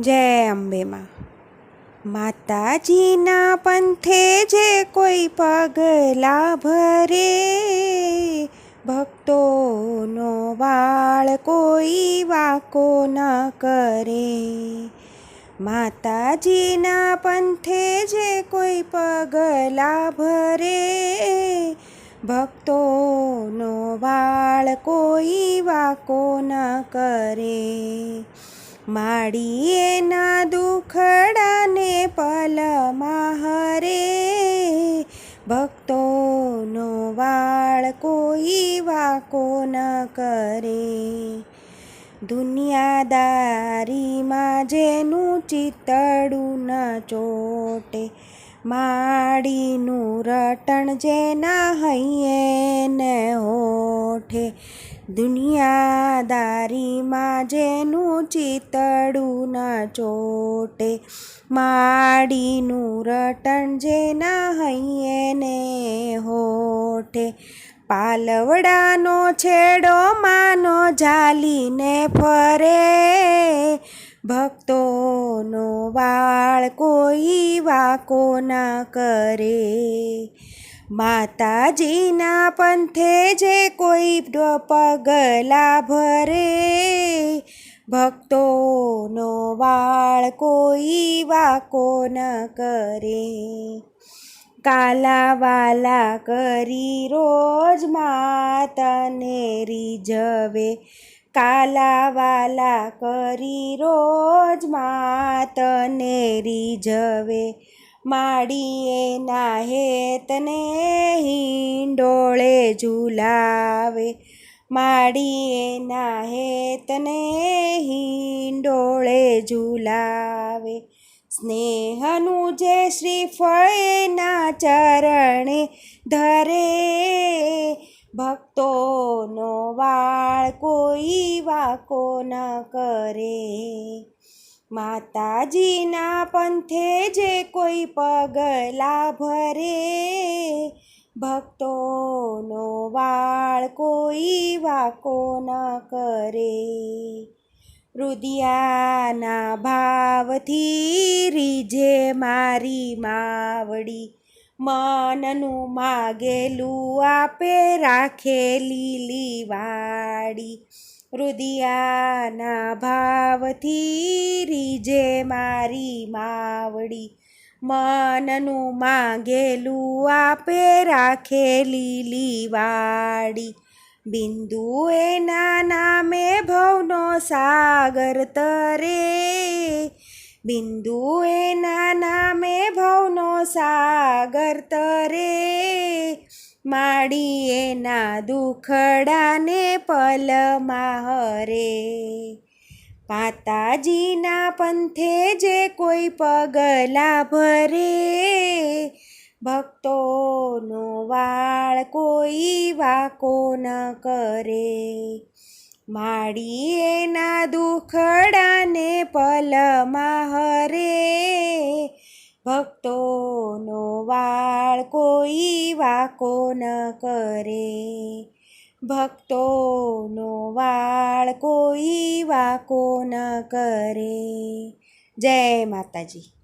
જય અંબેમાં. માતાજીના પંથે જે કોઈ પગલા ભરે ભક્તોનો વાળ કોઈ વાકો ન કરે. માતાજીના પંથે જે કોઈ પગલા ભરે ભક્તોનો વાળ કોઈ વાકો ન કરે. માડી એના દુખડાને પલમાં હરે. ભક્તોનો વાળ કોઈ વાકો ન કરે. દુનિયાદારીમાં જેનું ચિતડું ન ચોટે. માડીનું રટણ જેના હૈયે ને હોઠે દુનિયાદારીમાં જેનું ચિતડું ના ચોટે, માડીનું રટણ જેના હૈયે ને હોઠે. પાલવડાનો છેડો માનો જાલીને ફરે, ભક્તોનો વાળ કોઈ વાકો ના કરે. માતાજીના પંથે જે કોઈ પગલા ભરે, ભક્તોનો વાળ કોઈ વાકો ન કરે. કાલાવાલા કરી રોજ માતાને રીઝવે. કાલાવાલા કરી રોજ માતને રીઝવે. માડીએ ના હેતને હિંડોળે ઝુલાવે. માડીએ ના હેતને હિંડોળે ઝુલાવે. સ્નેહનું જે શ્રીફળ એના ચરણે ધરે. ભક્તોનો વાળ કોઈ વાકો ન કરે. માતાજીના પંથે જે કોઈ પગલા ભરે ભક્તોનો વાળ કોઈ વાકો ન કરે. રુદિયાના ભાવથી રીજે મારી માવડી, મનનું માગેલું આપે રાખે લીલી વાડી. રુદિયાના ભાવથી રીજે મારી માવડી મનનું માંગેલું આપે રાખે લીલી વાડી બિંદુ એના નામે ભવનો સાગર તરે બિંદુ એના નામે ભવનો સાગર તરે માડી એના દુખડાને પલમાં હરે. માતાજીના પંથે જે કોઈ પગલા ભરે, ભક્તોનો વાળ કોઈ વાકો ન કરે. માડી એના દુખડાને પલમાં હરે કોઈ વાકો ન કરે? ભક્તોનો વાળ કોઈ વાકો ન કરે? જય માતાજી.